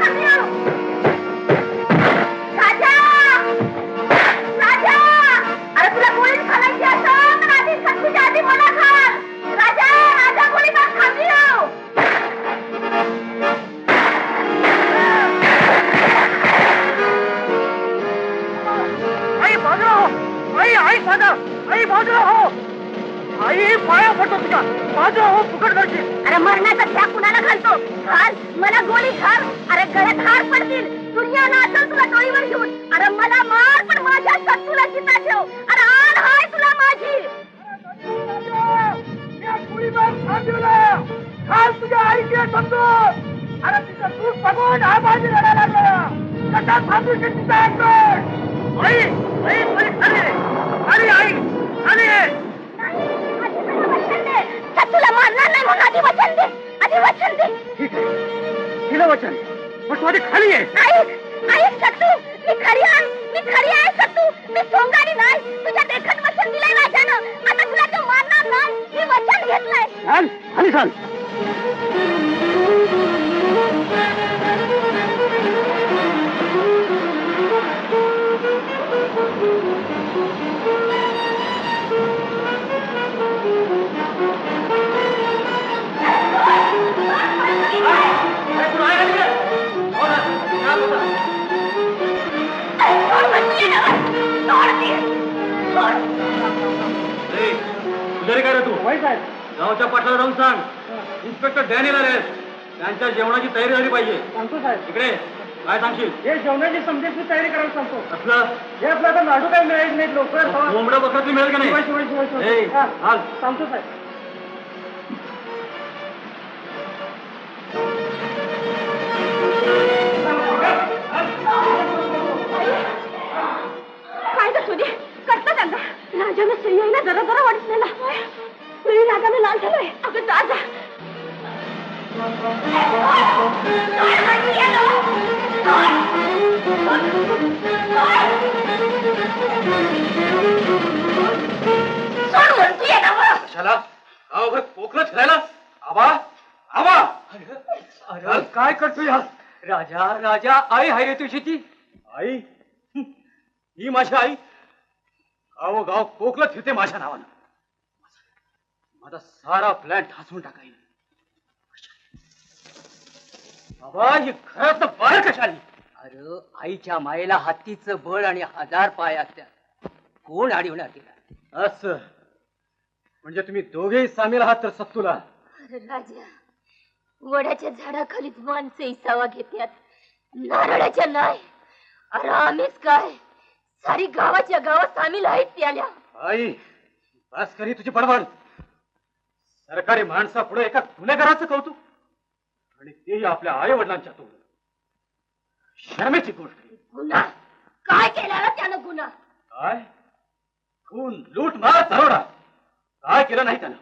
Adiós. घालतो घाल मला गोळी घाल अरे गळ्यात हार पडतील. दुनिया नाचल तुला डोळीवर घेऊन. अरे मला मार पण माझ्या सत्तूला चिता ठेव. अरे आण हाय तुला माझी. काल तुझ्या आईची समजून अरे तिचं दूध बघून हा माझी रडायला लागला. कसा थांबू तिचा आई आई खरी आई. खरी सत्तूला मारणार नाही म्हणून आधी वचन दे. आधी वचन दे. ठीक आहे. वचन. पण तू आधी खाली आहे. ऐक सत्तू मी खरी आहे. मी खरी आहे सत्तू. मी सोंगारी नाही. तुझ्या देखत वचन दिलंय माझ्यानं. आता तुला तो मारणार नाही. मी वचन घेतलंय. चाल खाली चाल. काय रे तू. वाईट आहे गावच्या पाठला जाऊन सांग. इन्स्पेक्टर डॅनियल आले त्यांच्या जेवणाची तयारी झाली पाहिजे. सांगतो साहेब. इकडे काय सांगशील? हे जेवणाची समजेची तयारी करायला सांगतो. असलं हे आपलं आता लाडू काही मिळायचं नाही लवकर कोंबड्या बकरातली मिळेल का नाही. सांगतो साहेब. काय करता त्यांना. राजानं सह्याईला जरा जरा वाढलेला तुझी रागानं लाल झालाय. अगं जा जा. सोड म्हणतीये ना मग. कशाला? गावभर पोखरं फिरायला? आबा आबा. अरे काय करतो या राजा राजा आई हाय रे तुझी ती. आई? हं, ही माझी आई. गाव गाव पोकलत फिरते माझ्या नावानं. माझा सारा प्लॅन ठासून टाकाईल बाबा ही घरात बाहेर कशा आली अरे आईच्या मायेला हत्तीचं बळ आणि हजार पाय असतात कोण अडवणार तिला? असं. म्हणजे तुम्ही दोघेही सामील आहात तर सत्तूला? अरे राजा वड्याच्या झाडाखालीच माणसं इसावा घेतात नारळाच्या नाही अरे आम्हीच काय? सारी गावाच्या गावात सामील आहेत त्याल्या आई बस करी तुझी बडबड. सरकारी माणसा पुढे एका गुन्हेगाराचं कौतुक. आणि तेही आपल्या आई वडिलांच्या तोंड शर्मेची गोष्ट. गुन्हा? काय केला त्यानं गुन्हा? काय? खून लूट मार दरोडा काय केलं नाही त्यानं?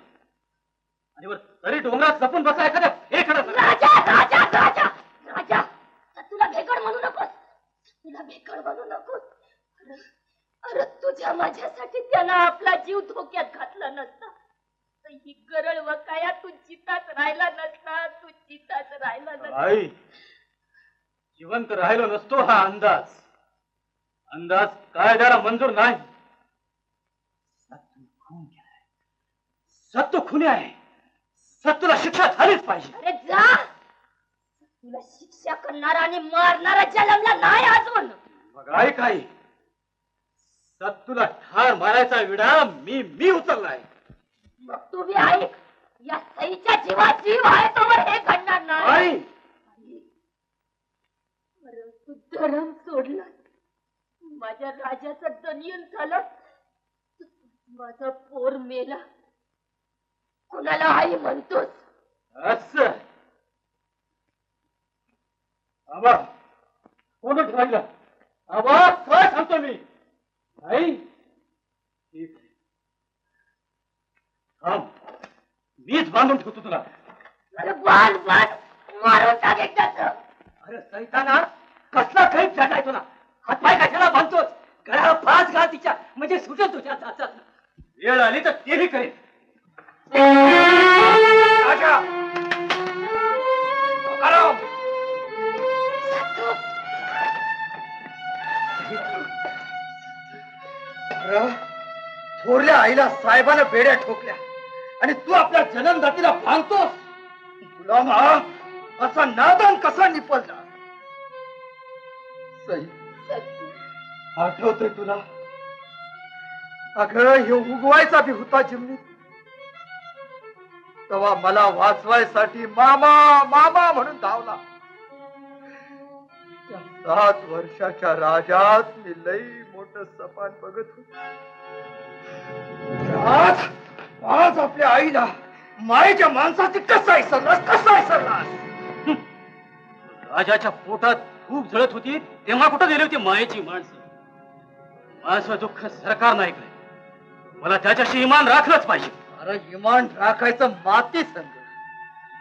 आणि वर तरी डोंगरात जपून बसा एखाद्या एखादा राजा राजा राजा! राजा तुला भेकड म्हणू नकोस. तुला भेकड म्हणू नकोस. अरे अरे तुझ्या माझ्यासाठी त्यानं आपला जीव धोक्यात घातला नसता. तर ही गरळ वकाया तू जिताच राहिला नसता तू जिताच राहिला नसता. आई जिवंत राहिलो नसतो हा अंदाज. अंदाज कायद्याला मंजूर नाही. सत्तू खून केलाय. सत्तू खुनी आहे. सत्तूला शिक्षा झालीच पाहिजे. अरे जा! तुला शिक्षा करणारा आणि मारणारा जन्मला नाही अजून. मग आई सत्तूला ठार मारायचा विडा मी मी उचललाय. मग तू बी ऐक या सईच्या जीवात जीव आहे तोवर हे घडणार नाही. आई! परंतु धरण सोडलं. माझ्या राजाचं दनियन झालं. माझा पोर मेला. कुणाला आई म्हणतोस? असं. आबा कोण ठरायला आबा काय सांगतो मी? थांब मीच बांधून ठेवतो तुला. अरे बांध बांध. मारून टाक एकदाच. अरे सैताना कसला काही जगाय तुला? हातपाय कशाला बांधतोच गळा पाच घाल तिच्या म्हणजे सुटेल तुझ्या हातात वेळ आली तर तेही करेल राजा! थोरल्या आईला साहेबानं बेड्या ठोकल्या. आणि तू आपल्या जन्मदातीला भांगतोस तुला मा असा नादान कसा निपजला सई आठवतोय तुला? अगं हे उगवायचा बी होता जिमनीत तेव्हा मला वाचवायसाठी मामा मामा म्हणून धावला. त्या सात वर्षाच्या राजात मी लई मोठ सपान बघत होतो. आज आपल्या आईला मायेच्या माणसाची कसा विसरलास कसा विसरलास राजाच्या पोटात खूप जळत होती तेव्हा कुठं गेली होती मायेची माणसं? माझं दुःख सरकार नाही ऐकलंय मला त्याच्याशी इमान राखलंच पाहिजे. अरे इमान राखायचं माती संग.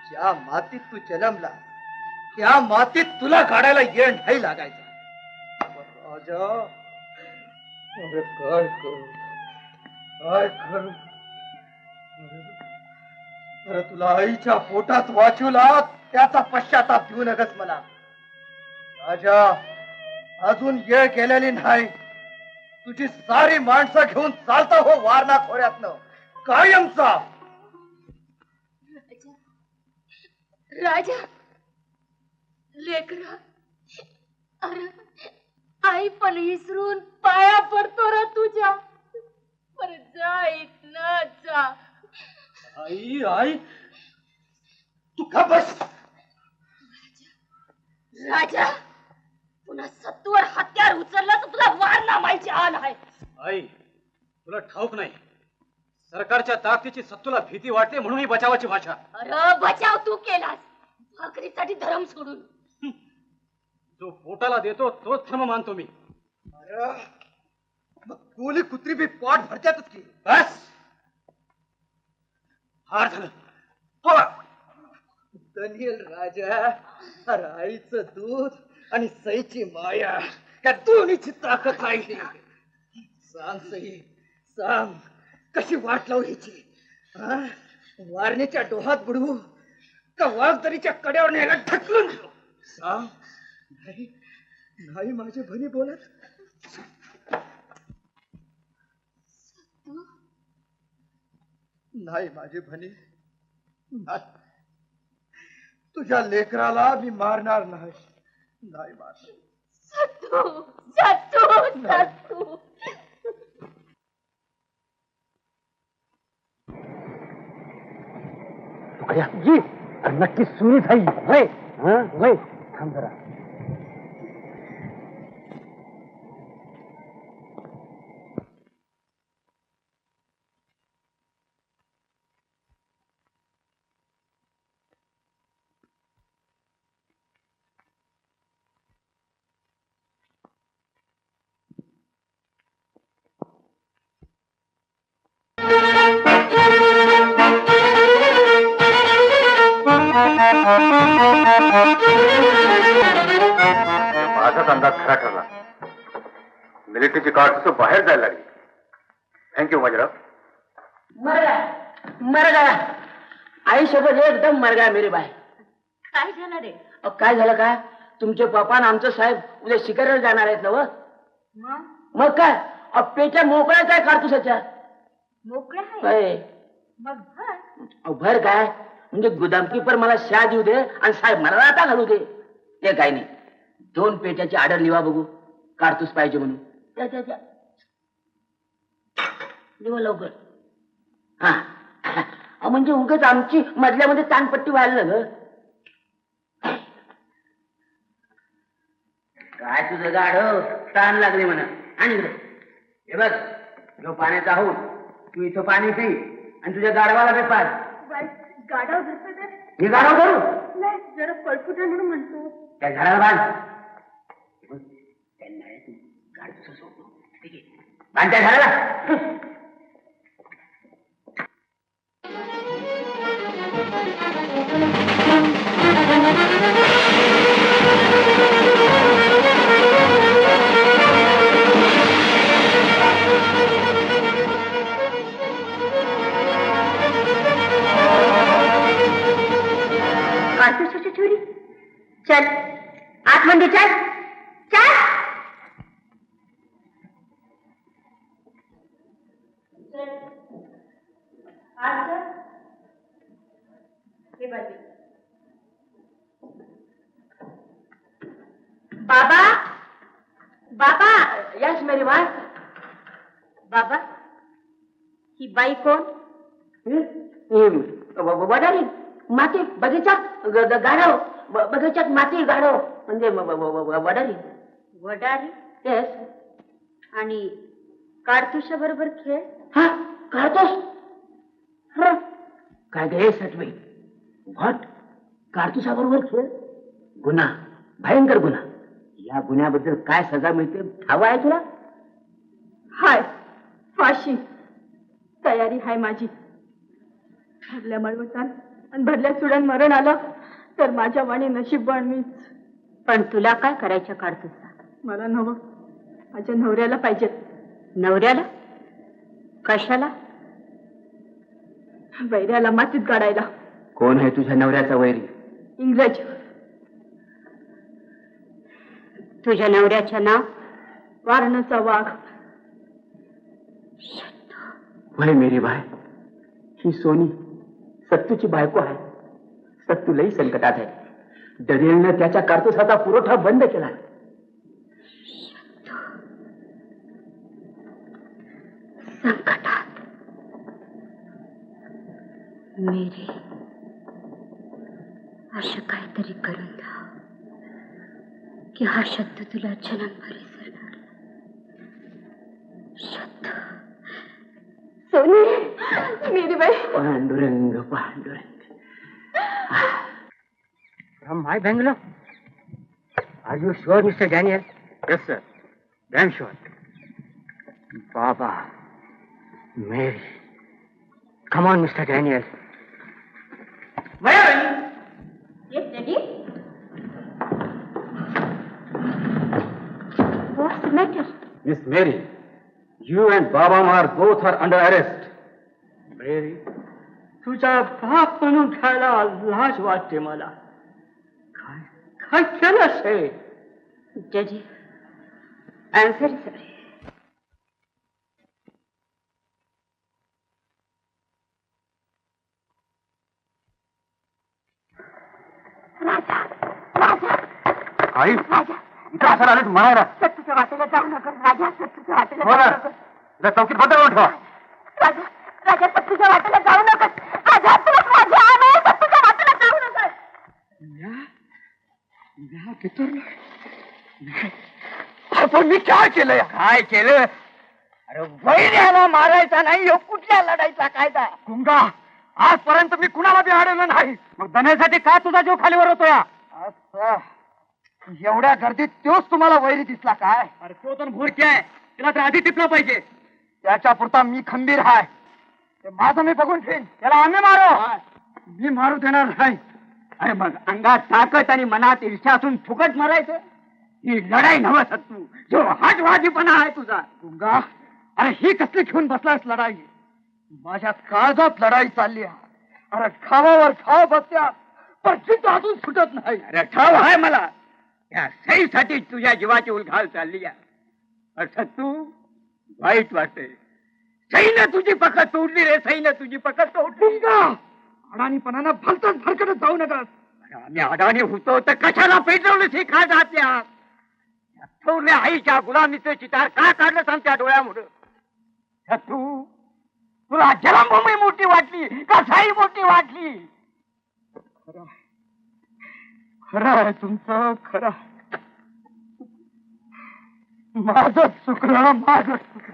ज्या मातीत तू जन्मला त्या मातीत तुला काढायला येण नाही लागायचा. राजा अरे काय करू? काय करू? अरे- तुला आईच्या पोटात वाचवला त्याचा पश्चाताप घेऊ नकस मला. राजा अजून येळ गेलेली नाही. तुझी सारी माणसं घेऊन चालता हो वारणा खोऱ्यातनं. कायमचा. राजा लेकरा अरे आई पण विसरून पाया पडतो र तुझ्या. पर जा इतना जा. आई आई. तू का बस? राजा पुन्हा सत्तूवर हत्यार उचललं तर तुला वार माहिती आण आहे. आई तुला ठाऊक नाही. सरकारच्या ताकदीची सत्तूला भीती वाटते म्हणून ही बचावाची भाषा. अरे बचाव तू केलास. भाकरीसाठी धर्म सोडून. जो पोटाला देतो तोच धर्म मानतो मी. अरे मग कोली कुत्री बी पोट भरत्यातच की? बस. झालं. हो. दनियल राजा अरे आईचं दूध आणि सईची माया या दोन्हीची ताकद आहे सांग सई सांग कशी वाट लावू ह्याची हा? वारणीच्या डोहात बुडवू का वाघदरीच्या कड्यावर न्यायला ढकलून देऊ? सांग. नाही नाही माझे भनी बोलत. नाही माझे भनी नाही. तुझ्या लेकराला मी मारणार नाही. नाही मारणार जी नक्की सुनी झाली थांब जरा. माझाच अंदाज खरा ठरला. मिलिटरीची कार्ड बाहेर जायला लागली. थँक्यू माझ्या मर गया मर गया आई सोबत एकदम मर गया मेरे भाई. काय झालं रे? काय झालं काय तुमचे पप्पा आणि आमचं साहेब उद्या शिकारीला जाणार आहेत ना व? मग? मग काय? अहो, पेट्या मोकळ्याच आहे काढतोसाच्या मोकळं आहे होय. मग भर. अहो, भर काय? म्हणजे गुदामकीपर मला शहा देऊ दे आणि साहेब मला आता घालू दे. ते काय नाही. दोन पेट्याची आडर लिवा बघू. कारतूस पाहिजे म्हणून. त्या, त्या, त्या. लिवा लवकर. हा. म्हणजे उगाच आमची मधल्यामध्ये ताणपट्टी व्हायला ग काय तुझं गाढ ताण लागले म्हणा. आणि हे बघ जो पाण्याचा हो तू इथं पाणी पी आणि तुझ्या गाढवाला बी पाच गाडाव धरतो तर? हे गाढव करू नाही जरा पळपुट आहे म्हणून म्हणतो. त्या झाडाला बांध. बघ, त्या नळ्यातून गाढ दुसरं सोडतो ठीक आहे. बांध त्या झाडाला. म्हणजे चार चार बाबा बाबा यश मेरी बात बाबा ही बाई कोण बजारी माती बगीचा गाढव बगीच्यात माती गाढव म्हणजे वडारी. वडारी? येस आणि काडतुशा बरोबर खेळ? हा काढतोस. हा. काय गे सटवे? व्हॉट काढतोसाबरोबर खेळ? गुन्हा. भयंकर गुन्हा. या गुन्ह्याबद्दल काय सजा मिळते हवा आहे तुला? हाय फाशी. तयारी हाय माझी. भरल्या मळवटान आणि भरल्या चुड्यान मरण आलं तर माझ्या वाणी नशीबवान मीच पण तुला काय करायचं काडतुसा मला नवं. माझ्या नवऱ्याला पाहिजेत. नवऱ्याला? कशाला? वैऱ्याला मातीत गाडायला. कोण आहे तुझ्या नवऱ्याचा वैरी? इंग्रज. तुझ्या नवऱ्याचं नाव? वारणाचा वाघ. वय मेरी बाय ही सोनी सत्तूची बायको आहे. सत्तू लई संकटात आहे. दरेलनं त्याच्या कारतुसाचा पुरवठा बंद केला. संकटात मेरी असं काहीतरी करून द्या की हा शब्द तुला जन्मभर विसरणार शब्द. सोनी मेरी बाई. Pandurang Pandurang. From my Bangalore? Are you sure, Mr. Daniel? Yes sir damn sure Baba, Mary. Come on, Mr. Daniel. Mary! Yes, Daddy? What's the matter? Miss Mary you and Baba मार both are under arrest Mary तुझा बाप म्हणून खायला लाज वाटते मला काय काय केलंस हे Daddy, I'm very sorry. आई इथं असं आलं म्हणायला सत्तूच्या वाटेला जाऊ नका राजा. सत्तूच्या वाटेला हो ना. जाऊ नका. इथं चौकीत बंद करून ठेवा राजा राजा सत्तूच्या वाटेला जाऊ नका. राजा तुला राजा आम्ही सत्तूच्या वाटेला जाऊ नका पण मी काय केलंय? काय केलं? अरे वैर्याला मारायचा नाही ह्यो कुठल्या लढाईचा कायदा? गुंगा आजपर्यंत मी कुणाला बी अडवलं नाही. मग दण्यासाठी का तुझा जीव खालीवर होतो या असं. एवढ्या गर्दीत तोच तुम्हाला वैरी दिसला काय? अरे तो तर भोरकी आहे. तिला तर आधी टिपलं पाहिजे. त्याच्या पुरता मी खंबीर हाय ते माझं मी बघून ठेन त्याला आम्ही मारो. मी मारू देणार नाही. अरे मग अंगात ताकद आणि मनात ईर्ष्या असून फुकट मारायचं? ही लढाई नवस तू जो हाटवाजीपणा आहे तुझा. गुंगा अरे ही कसली घेऊन बसलास लढाई? माझ्या काळजात लढाई चालली आहे. अरे खावावर खाव बसत्या पण जिद्द अजून सुटत नाही. अरे ठाव आहे मला. या सईसाठी तुझ्या जीवाची उलघाल चालली आहे. अर्थात तू वाईट वाटते सईनं तुझी पकड तोडली रे सईनं तुझी पकड तोडली. गुंगा! अडाणीपणानं भलतच भरकटत जाऊ नकास. आम्ही अडाणी होतो तर कशाला पेटवलं हे काय जात्या थोरल्या आईच्या गुलामीचं चितार का काढलं सांग त्या डोळ्यामुळं? तू तुला जन्मभूमी मोठी वाटली का साई मोठी वाटली? खरं आहे. तुमचं खरं. माझं चुकलं माझं चुकलं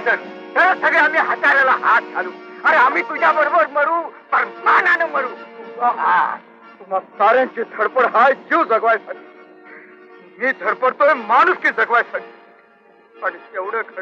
तर तर सगळे आम्ही हाताळ्याला हात घालू. अरे आम्ही तुझ्या बरोबर मरू पण मानानं मरू तुम्हा साऱ्यांची धडपड हा जीव जगवायसाठी. मी धडपडतोय माणुसकी जगवायसाठी. आणि एवढं घडलं